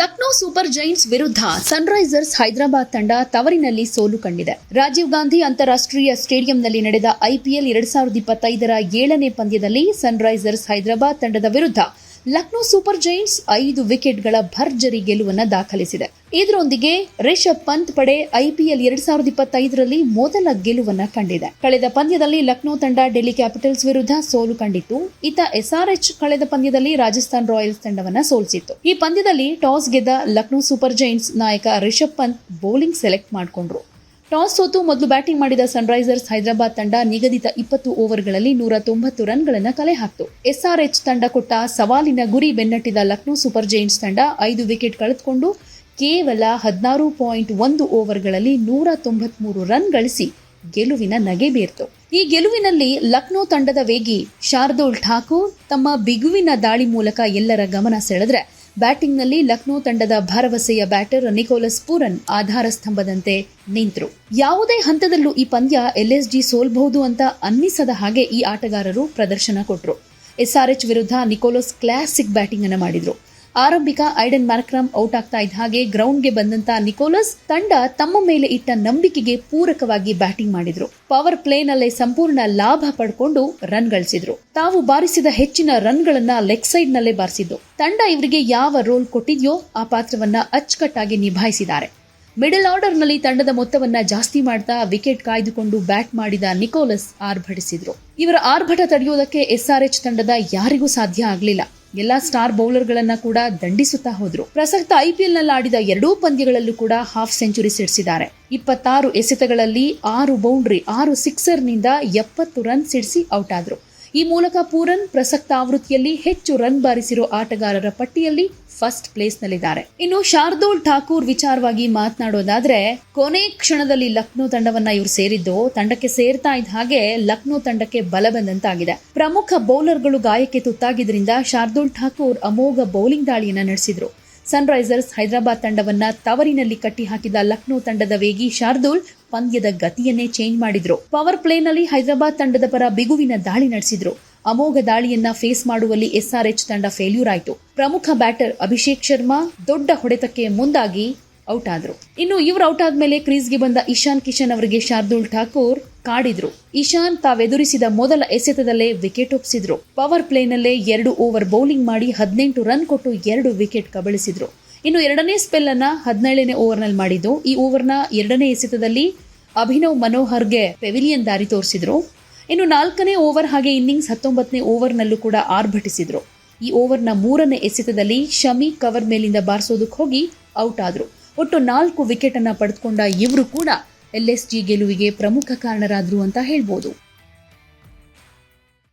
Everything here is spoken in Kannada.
ಲಕ್ನೋ ಸೂಪರ್ ಜೈಂಟ್ಸ್ ವಿರುದ್ಧ ಸನ್ರೈಸರ್ಸ್ ಹೈದರಾಬಾದ್ ತಂಡ ತವರಿನಲ್ಲಿ ಸೋಲು ಕಂಡಿದೆ. ರಾಜೀವ್ ಗಾಂಧಿ ಅಂತಾರಾಷ್ಟ್ರೀಯ ಸ್ಟೇಡಿಯಂನಲ್ಲಿ ನಡೆದ ಐಪಿಎಲ್ ಎರಡ್ ಸಾವಿರದ ಇಪ್ಪತ್ತೈದರ ಏಳನೇ ಪಂದ್ಯದಲ್ಲಿ ಸನ್ರೈಸರ್ಸ್ ಹೈದರಾಬಾದ್ ತಂಡದ ವಿರುದ್ಧ ಲಕ್ನೋ ಸೂಪರ್ ಜೈಂಟ್ಸ್ ಐದು ವಿಕೆಟ್ಗಳ ಭರ್ಜರಿ ಗೆಲುವನ್ನು ದಾಖಲಿಸಿದೆ. ಇದರೊಂದಿಗೆ ರಿಷಬ್ ಪಂತ್ ಪಡೆ ಐಪಿಎಲ್ ಎರಡ್ ಸಾವಿರದ ಇಪ್ಪತ್ತೈದರಲ್ಲಿ ಮೊದಲ ಗೆಲುವನ್ನು ಕಂಡಿದೆ. ಕಳೆದ ಪಂದ್ಯದಲ್ಲಿ ಲಕ್ನೋ ತಂಡ ಡೆಲ್ಲಿ ಕ್ಯಾಪಿಟಲ್ಸ್ ವಿರುದ್ಧ ಸೋಲು ಕಂಡಿತ್ತು. ಇತ ಎಸ್ಆರ್ಎಚ್ ಕಳೆದ ಪಂದ್ಯದಲ್ಲಿ ರಾಜಸ್ಥಾನ್ ರಾಯಲ್ಸ್ ತಂಡವನ್ನ ಸೋಲಿಸಿತ್ತು. ಈ ಪಂದ್ಯದಲ್ಲಿ ಟಾಸ್ ಗೆದ್ದ ಲಕ್ನೋ ಸೂಪರ್ ಜೈಂಟ್ಸ್ ನಾಯಕ ರಿಷಬ್ ಪಂತ್ ಬೌಲಿಂಗ್ ಸೆಲೆಕ್ಟ್ ಮಾಡಿಕೊಂಡ್ರು. ಟಾಸ್ ಸೋತು ಮೊದಲು ಬ್ಯಾಟಿಂಗ್ ಮಾಡಿದ ಸನ್ರೈಸರ್ಸ್ ಹೈದರಾಬಾದ್ ತಂಡ ನಿಗದಿತ ಇಪ್ಪತ್ತು ಓವರ್ಗಳಲ್ಲಿ ನೂರ ತೊಂಬತ್ತು ರನ್ಗಳನ್ನು ಕಲೆ ಹಾಕಿತು. ಎಸ್ಆರ್ಎಚ್ ತಂಡ ಕೊಟ್ಟ ಸವಾಲಿನ ಗುರಿ ಬೆನ್ನಟ್ಟಿದ ಲಕ್ನೋ ಸೂಪರ್ ಜೈಂಟ್ಸ್ ತಂಡ ಐದು ವಿಕೆಟ್ ಕಳೆದುಕೊಂಡು ಕೇವಲ ಹದಿನಾರು ಪಾಯಿಂಟ್ ಒಂದು ಓವರ್ಗಳಲ್ಲಿ ನೂರ ತೊಂಬತ್ಮೂರು ರನ್ ಗಳಿಸಿ ಗೆಲುವಿನ ನಗೆ ಬೀರ್ತು. ಈ ಗೆಲುವಿನಲ್ಲಿ ಲಕ್ನೋ ತಂಡದ ವೇಗಿ ಶಾರ್ದೂಲ್ ಠಾಕೂರ್ ತಮ್ಮ ಬಿಗುವಿನ ದಾಳಿ ಮೂಲಕ ಎಲ್ಲರ ಗಮನ ಸೆಳೆದ್ರೆ ಬ್ಯಾಟಿಂಗ್ನಲ್ಲಿ ಲಕ್ನೋ ತಂಡದ ಭರವಸೆಯ ಬ್ಯಾಟರ್ ನಿಕೋಲಸ್ ಪೂರನ್ ಆಧಾರ ಸ್ತಂಭದಂತೆ ನಿಂತರು. ಯಾವುದೇ ಹಂತದಲ್ಲೂ ಈ ಪಂದ್ಯ ಎಲ್ಎಸ್ಜಿ ಸೋಲ್ಬಹುದು ಅಂತ ಅನ್ನಿಸದ ಹಾಗೆ ಈ ಆಟಗಾರರು ಪ್ರದರ್ಶನ ಕೊಟ್ಟರು ಎಸ್ಆರ್ಎಚ್ ವಿರುದ್ಧ ನಿಕೋಲಸ್ ಕ್ಲಾಸಿಕ್ ಬ್ಯಾಟಿಂಗ್ ಅನ್ನು ಮಾಡಿದ್ರು. ಆರಂಭಿಕ ಐಡನ್ ಮ್ಯಾರ್ಕ್ರಮ್ ಔಟ್ ಆಗ್ತಾ ಇದ್ದ ಹಾಗೆ ಗ್ರೌಂಡ್ಗೆ ಬಂದಂತ ನಿಕೋಲಸ್ ತಂಡ ತಮ್ಮ ಮೇಲೆ ಇಟ್ಟ ನಂಬಿಕೆಗೆ ಪೂರಕವಾಗಿ ಬ್ಯಾಟಿಂಗ್ ಮಾಡಿದ್ರು. ಪವರ್ ಪ್ಲೇನಲ್ಲೇ ಸಂಪೂರ್ಣ ಲಾಭ ಪಡ್ಕೊಂಡು ರನ್ ಗಳಿಸಿದ್ರು. ತಾವು ಬಾರಿಸಿದ ಹೆಚ್ಚಿನ ರನ್ಗಳನ್ನ ಲೆಗ್ ಸೈಡ್ ನಲ್ಲೇ ಬಾರಿಸಿದ್ದು. ತಂಡ ಇವರಿಗೆ ಯಾವ ರೋಲ್ ಕೊಟ್ಟಿದ್ಯೋ ಆ ಪಾತ್ರವನ್ನ ಅಚ್ಚುಕಟ್ಟಾಗಿ ನಿಭಾಯಿಸಿದ್ದಾರೆ. ಮಿಡಲ್ ಆರ್ಡರ್ನಲ್ಲಿ ತಂಡದ ಮೊತ್ತವನ್ನ ಜಾಸ್ತಿ ಮಾಡ್ತಾ ವಿಕೆಟ್ ಕಾಯ್ದುಕೊಂಡು ಬ್ಯಾಟ್ ಮಾಡಿದ ನಿಕೋಲಸ್ ಆರ್ಭಟಿಸಿದ್ರು. ಇವರ ಆರ್ಭಟ ತಡೆಯುವುದಕ್ಕೆ ಎಸ್ಆರ್ಎಚ್ ತಂಡದ ಯಾರಿಗೂ ಸಾಧ್ಯ ಆಗಲಿಲ್ಲ. ಎಲ್ಲಾ ಸ್ಟಾರ್ ಬೌಲರ್ಗಳನ್ನ ಕೂಡ ದಂಡಿಸುತ್ತಾ ಹೋದ್ರು. ಪ್ರಸಕ್ತ ಐಪಿಎಲ್ನಲ್ಲಿ ಆಡಿದ ಎರಡೂ ಪಂದ್ಯಗಳಲ್ಲೂ ಕೂಡ ಹಾಫ್ ಸೆಂಚುರಿ ಸಿಡಿಸಿದ್ದಾರೆ. ಇಪ್ಪತ್ತಾರು ಎಸೆತಗಳಲ್ಲಿ ಆರು ಬೌಂಡ್ರಿ ಆರು ಸಿಕ್ಸರ್ನಿಂದ ಎಪ್ಪತ್ತು ರನ್ ಸಿಡಿಸಿ ಔಟ್ ಆದ್ರು. ಈ ಮೂಲಕ ಪೂರನ್ ಪ್ರಸಕ್ತ ಆವೃತ್ತಿಯಲ್ಲಿ ಹೆಚ್ಚು ರನ್ ಬಾರಿಸಿರೋ ಆಟಗಾರರ ಪಟ್ಟಿಯಲ್ಲಿ ಫಸ್ಟ್ ಪ್ಲೇಸ್ನಲ್ಲಿದ್ದಾರೆ. ಇನ್ನು ಶಾರ್ದೂಲ್ ಠಾಕೂರ್ ವಿಚಾರವಾಗಿ ಮಾತನಾಡೋದಾದ್ರೆ, ಕೊನೆ ಕ್ಷಣದಲ್ಲಿ ಲಕ್ನೋ ತಂಡವನ್ನ ಇವರು ಸೇರಿದ್ದು ತಂಡಕ್ಕೆ ಸೇರ್ತಾ ಇದ್ದ ಹಾಗೆ ಲಕ್ನೋ ತಂಡಕ್ಕೆ ಬಲ ಬಂದಂತಾಗಿದೆ. ಪ್ರಮುಖ ಬೌಲರ್ಗಳು ಗಾಯಕ್ಕೆ ತುತ್ತಾಗಿದ್ದರಿಂದ ಶಾರ್ದೂಲ್ ಠಾಕೂರ್ ಅಮೋಘ ಬೌಲಿಂಗ್ ದಾಳಿಯನ್ನ ನಡೆಸಿದ್ರು. ಸನ್ರೈಸರ್ಸ್ ಹೈದರಾಬಾದ್ ತಂಡವನ್ನ ತವರಿನಲ್ಲಿ ಕಟ್ಟಿ ಹಾಕಿದ ಲಕ್ನೋ ತಂಡದ ವೇಗಿ ಶಾರ್ದೂಲ್ ಪಂದ್ಯದ ಗತಿಯನ್ನೇ ಚೇಂಜ್ ಮಾಡಿದ್ರು. ಪವರ್ ಪ್ಲೇನಲ್ಲಿ ಹೈದರಾಬಾದ್ ತಂಡದ ಪರ ಬಿಗುವಿನ ದಾಳಿ ನಡೆಸಿದ್ರು. ಅಮೋಘ ದಾಳಿಯನ್ನ ಫೇಸ್ ಮಾಡುವಲ್ಲಿ ಎಸ್ಆರ್ಎಚ್ ತಂಡ ಫೇಲ್ಯೂರ್ ಆಯಿತು. ಪ್ರಮುಖ ಬ್ಯಾಟರ್ ಅಭಿಷೇಕ್ ಶರ್ಮಾ ದೊಡ್ಡ ಹೊಡೆತಕ್ಕೆ ಮುಂದಾಗಿ ಔಟ್ ಆದರು. ಇನ್ನು ಇವರು ಔಟ್ ಆದಮೇಲೆ ಕ್ರೀಸ್ಗೆ ಬಂದ ಇಶಾನ್ ಕಿಶನ್ ಅವರಿಗೆ ಶಾರ್ದೂಲ್ ಠಾಕೂರ್ ಕಾಡಿದ್ರು. ಇಶಾನ್ ತಾವೆದುರಿಸಿದ ಮೊದಲ ಎಸೆತದಲ್ಲೇ ವಿಕೆಟ್ ಒಪ್ಪಿಸಿದ್ರು ಪವರ್ ಪ್ಲೇನಲ್ಲೇ ಎರಡು ಓವರ್ ಬೌಲಿಂಗ್ ಮಾಡಿ ಹದಿನೆಂಟು ರನ್ ಕೊಟ್ಟು ಎರಡು ವಿಕೆಟ್ ಕಬಳಿಸಿದ್ರು. ಇನ್ನು ಎರಡನೇ ಸ್ಪೆಲ್ ಅನ್ನ ಹದಿನೇಳನೇ ಓವರ್ನಲ್ಲಿ ಮಾಡಿದ್ದು. ಈ ಓವರ್ನ ಎರಡನೇ ಎಸೆತದಲ್ಲಿ ಅಭಿನವ್ ಮನೋಹರ್ಗೆ ಪೆವಿಲಿಯನ್ ದಾರಿ ತೋರಿಸಿದ್ರು. ಇನ್ನು ನಾಲ್ಕನೇ ಓವರ್ ಹಾಗೆ ಇನ್ನಿಂಗ್ಸ್ ಹತ್ತೊಂಬತ್ತನೇ ಓವರ್ನಲ್ಲೂ ಕೂಡ ಆರ್ಭಟಿಸಿದ್ರು. ಈ ಓವರ್ನ ಮೂರನೇ ಎಸೆತದಲ್ಲಿ ಶಮಿ ಕವರ್ ಮೇಲಿಂದ ಬಾರಿಸೋದಕ್ಕೆ ಹೋಗಿ ಔಟ್ ಆದ್ರು. ಒಟ್ಟು ನಾಲ್ಕು ವಿಕೆಟ್ ಅನ್ನ ಪಡೆದುಕೊಂಡ ಇವರು ಕೂಡ ಎಲ್ಎಸ್ಜಿ ಗೆಲುವಿಗೆ ಪ್ರಮುಖ ಕಾರಣರಾದರು ಅಂತ ಹೇಳ್ಬೋದು.